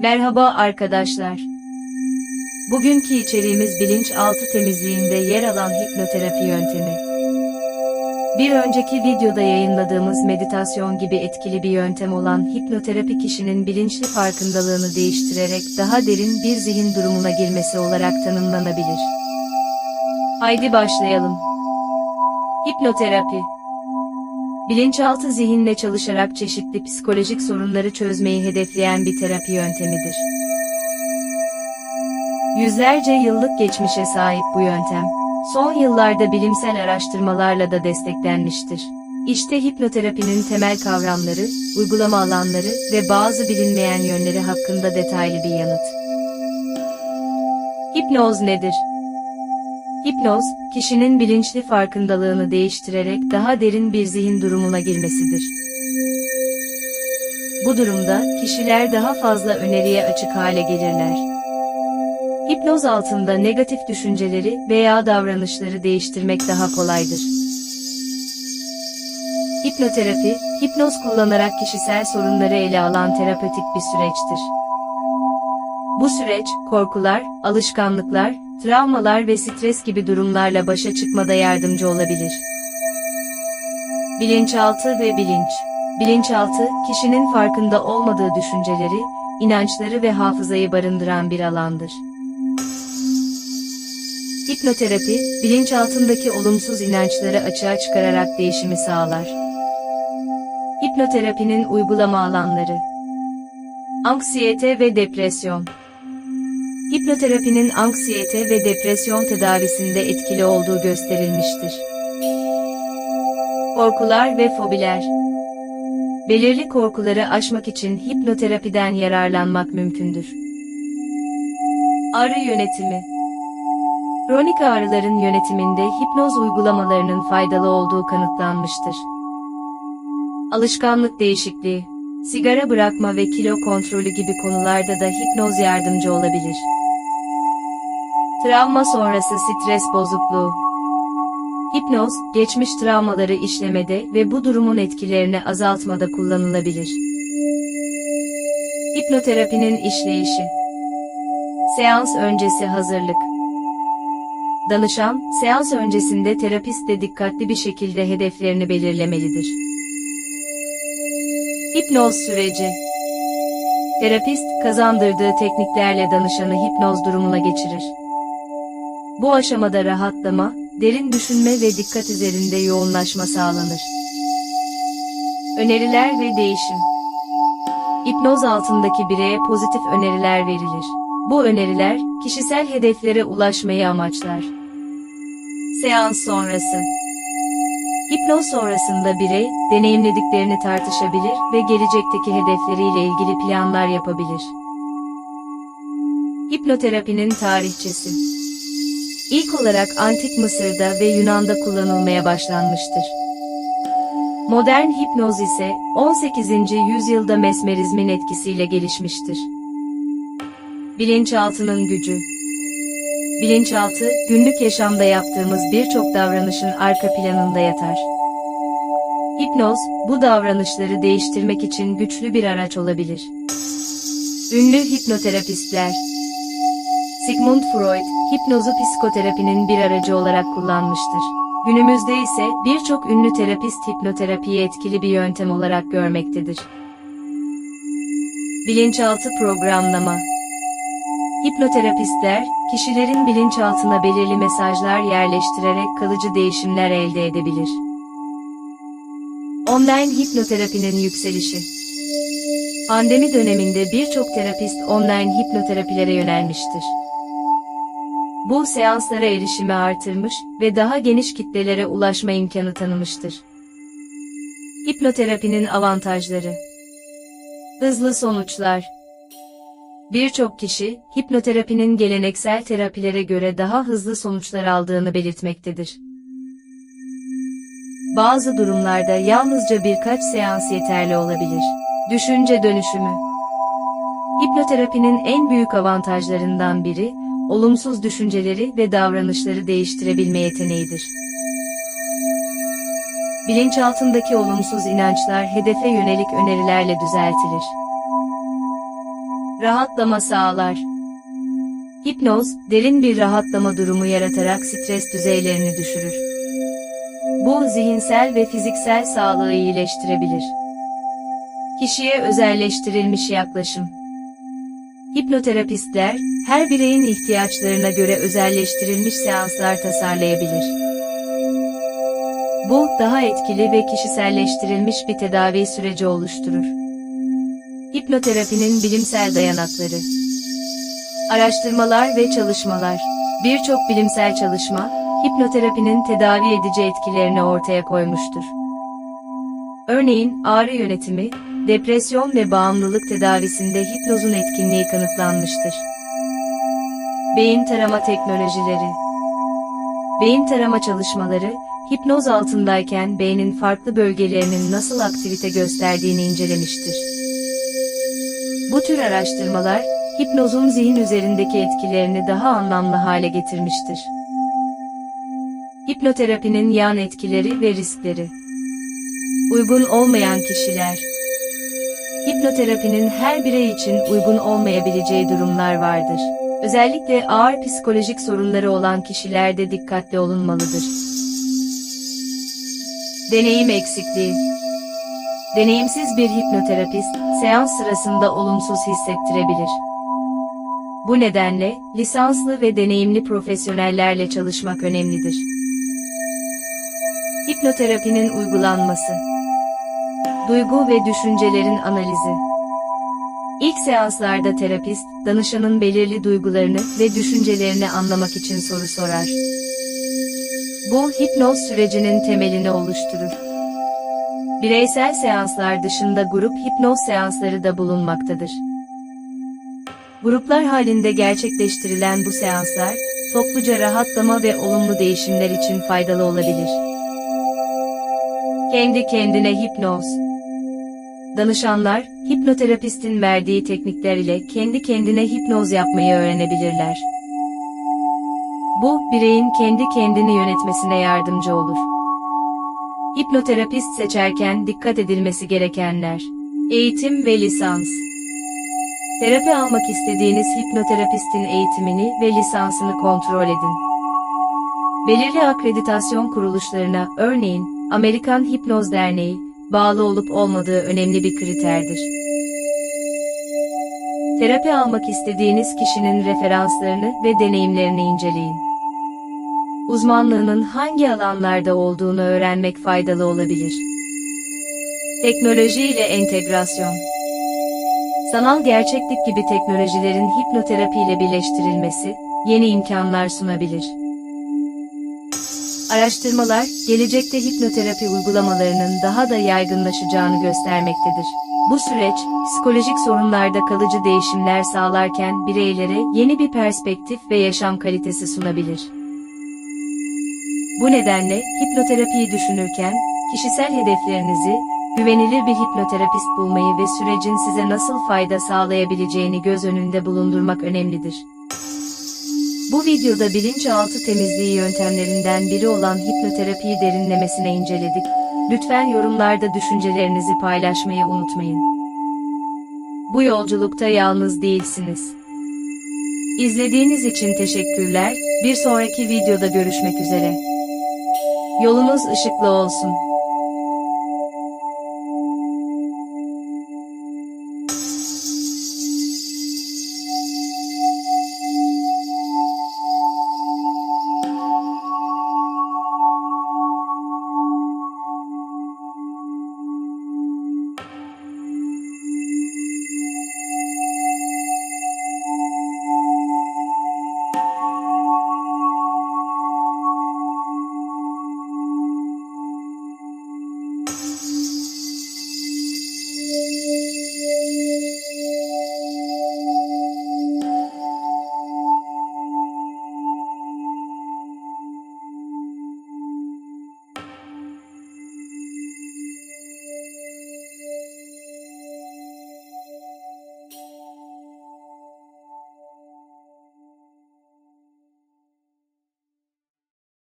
Merhaba arkadaşlar. Bugünkü içeriğimiz bilinçaltı temizliğinde yer alan hipnoterapi yöntemi. Bir önceki videoda yayınladığımız meditasyon gibi etkili bir yöntem olan hipnoterapi kişinin bilinçli farkındalığını değiştirerek daha derin bir zihin durumuna girmesi olarak tanımlanabilir. Haydi başlayalım. Hipnoterapi Bilinçaltı zihinle çalışarak çeşitli psikolojik sorunları çözmeyi hedefleyen bir terapi yöntemidir. Yüzlerce yıllık geçmişe sahip bu yöntem, son yıllarda bilimsel araştırmalarla da desteklenmiştir. İşte hipnoterapinin temel kavramları, uygulama alanları ve bazı bilinmeyen yönleri hakkında detaylı bir yanıt. Hipnoz nedir? Hipnoz, kişinin bilinçli farkındalığını değiştirerek daha derin bir zihin durumuna girmesidir. Bu durumda, kişiler daha fazla öneriye açık hale gelirler. Hipnoz altında negatif düşünceleri veya davranışları değiştirmek daha kolaydır. Hipnoterapi, hipnoz kullanarak kişisel sorunları ele alan terapötik bir süreçtir. Bu süreç, korkular, alışkanlıklar, travmalar ve stres gibi durumlarla başa çıkmada yardımcı olabilir. Bilinçaltı ve bilinç. Bilinçaltı, kişinin farkında olmadığı düşünceleri, inançları ve hafızayı barındıran bir alandır. Hipnoterapi, bilinçaltındaki olumsuz inançları açığa çıkararak değişimi sağlar. Hipnoterapinin uygulama alanları Anksiyete ve depresyon Hipnoterapinin anksiyete ve depresyon tedavisinde etkili olduğu gösterilmiştir. Korkular ve fobiler Belirli korkuları aşmak için hipnoterapiden yararlanmak mümkündür. Ağrı yönetimi Kronik ağrıların yönetiminde hipnoz uygulamalarının faydalı olduğu kanıtlanmıştır. Alışkanlık değişikliği, sigara bırakma ve kilo kontrolü gibi konularda da hipnoz yardımcı olabilir. Travma sonrası stres bozukluğu. Hipnoz, geçmiş travmaları işlemede ve bu durumun etkilerini azaltmada kullanılabilir. Hipnoterapinin işleyişi. Seans öncesi hazırlık. Danışan, seans öncesinde terapistle dikkatli bir şekilde hedeflerini belirlemelidir. Hipnoz süreci. Terapist, kazandırdığı tekniklerle danışanı hipnoz durumuna geçirir. Bu aşamada rahatlama, derin düşünme ve dikkat üzerinde yoğunlaşma sağlanır. Öneriler ve değişim. Hipnoz altındaki bireye pozitif öneriler verilir. Bu öneriler, kişisel hedeflere ulaşmayı amaçlar. Seans sonrası. Hipnoz sonrasında birey, deneyimlediklerini tartışabilir ve gelecekteki hedefleriyle ilgili planlar yapabilir. Hipnoterapinin tarihçesi İlk olarak Antik Mısır'da ve Yunan'da kullanılmaya başlanmıştır. Modern hipnoz ise 18. yüzyılda mesmerizmin etkisiyle gelişmiştir. Bilinçaltının gücü Bilinçaltı, günlük yaşamda yaptığımız birçok davranışın arka planında yatar. Hipnoz, bu davranışları değiştirmek için güçlü bir araç olabilir. Ünlü hipnoterapistler Sigmund Freud, hipnozu psikoterapinin bir aracı olarak kullanmıştır. Günümüzde ise birçok ünlü terapist hipnoterapiyi etkili bir yöntem olarak görmektedir. Bilinçaltı programlama Hipnoterapistler, kişilerin bilinçaltına belirli mesajlar yerleştirerek kalıcı değişimler elde edebilir. Online hipnoterapinin yükselişi Pandemi döneminde birçok terapist online hipnoterapilere yönelmiştir. Bu seanslara erişimi artırmış ve daha geniş kitlelere ulaşma imkanı tanımıştır. Hipnoterapinin avantajları Hızlı sonuçlar Birçok kişi, hipnoterapinin geleneksel terapilere göre daha hızlı sonuçlar aldığını belirtmektedir. Bazı durumlarda yalnızca birkaç seans yeterli olabilir. Düşünce dönüşümü Hipnoterapinin en büyük avantajlarından biri, olumsuz düşünceleri ve davranışları değiştirebilme yeteneğidir. Bilinçaltındaki olumsuz inançlar hedefe yönelik önerilerle düzeltilir. Rahatlama sağlar. Hipnoz, derin bir rahatlama durumu yaratarak stres düzeylerini düşürür. Bu zihinsel ve fiziksel sağlığı iyileştirebilir. Kişiye özelleştirilmiş yaklaşım. Hipnoterapistler, her bireyin ihtiyaçlarına göre özelleştirilmiş seanslar tasarlayabilir. Bu, daha etkili ve kişiselleştirilmiş bir tedavi süreci oluşturur. Hipnoterapinin bilimsel dayanakları Araştırmalar ve çalışmalar Birçok bilimsel çalışma, hipnoterapinin tedavi edici etkilerini ortaya koymuştur. Örneğin, ağrı yönetimi, depresyon ve bağımlılık tedavisinde hipnozun etkinliği kanıtlanmıştır. Beyin tarama teknolojileri Beyin tarama çalışmaları, hipnoz altındayken beynin farklı bölgelerinin nasıl aktivite gösterdiğini incelemiştir. Bu tür araştırmalar, hipnozun zihin üzerindeki etkilerini daha anlamlı hale getirmiştir. Hipnoterapinin yan etkileri ve riskleri Uygun olmayan kişiler Hipnoterapinin her birey için uygun olmayabileceği durumlar vardır. Özellikle ağır psikolojik sorunları olan kişilerde dikkatli olunmalıdır. Deneyim eksikliği Deneyimsiz bir hipnoterapist, seans sırasında olumsuz hissettirebilir. Bu nedenle, lisanslı ve deneyimli profesyonellerle çalışmak önemlidir. Hipnoterapinin uygulanması Duygu ve düşüncelerin analizi İlk seanslarda terapist, danışanın belirli duygularını ve düşüncelerini anlamak için soru sorar. Bu, hipnoz sürecinin temelini oluşturur. Bireysel seanslar dışında grup hipnoz seansları da bulunmaktadır. Gruplar halinde gerçekleştirilen bu seanslar, topluca rahatlama ve olumlu değişimler için faydalı olabilir. Kendi kendine hipnoz Danışanlar, hipnoterapistin verdiği teknikler ile kendi kendine hipnoz yapmayı öğrenebilirler. Bu, bireyin kendi kendini yönetmesine yardımcı olur. Hipnoterapist seçerken dikkat edilmesi gerekenler. Eğitim ve lisans. Terapi almak istediğiniz hipnoterapistin eğitimini ve lisansını kontrol edin. Belirli akreditasyon kuruluşlarına, örneğin Amerikan Hipnoz Derneği, bağlı olup olmadığı önemli bir kriterdir. Terapi almak istediğiniz kişinin referanslarını ve deneyimlerini inceleyin. Uzmanlığının hangi alanlarda olduğunu öğrenmek faydalı olabilir. Teknoloji ile entegrasyon Sanal gerçeklik gibi teknolojilerin hipnoterapi ile birleştirilmesi, yeni imkanlar sunabilir. Araştırmalar, gelecekte hipnoterapi uygulamalarının daha da yaygınlaşacağını göstermektedir. Bu süreç, psikolojik sorunlarda kalıcı değişimler sağlarken bireylere yeni bir perspektif ve yaşam kalitesi sunabilir. Bu nedenle, hipnoterapiyi düşünürken, kişisel hedeflerinizi, güvenilir bir hipnoterapist bulmayı ve sürecin size nasıl fayda sağlayabileceğini göz önünde bulundurmak önemlidir. Bu videoda bilinçaltı temizliği yöntemlerinden biri olan hipnoterapiyi derinlemesine inceledik. Lütfen yorumlarda düşüncelerinizi paylaşmayı unutmayın. Bu yolculukta yalnız değilsiniz. İzlediğiniz için teşekkürler. Bir sonraki videoda görüşmek üzere. Yolunuz ışıklı olsun.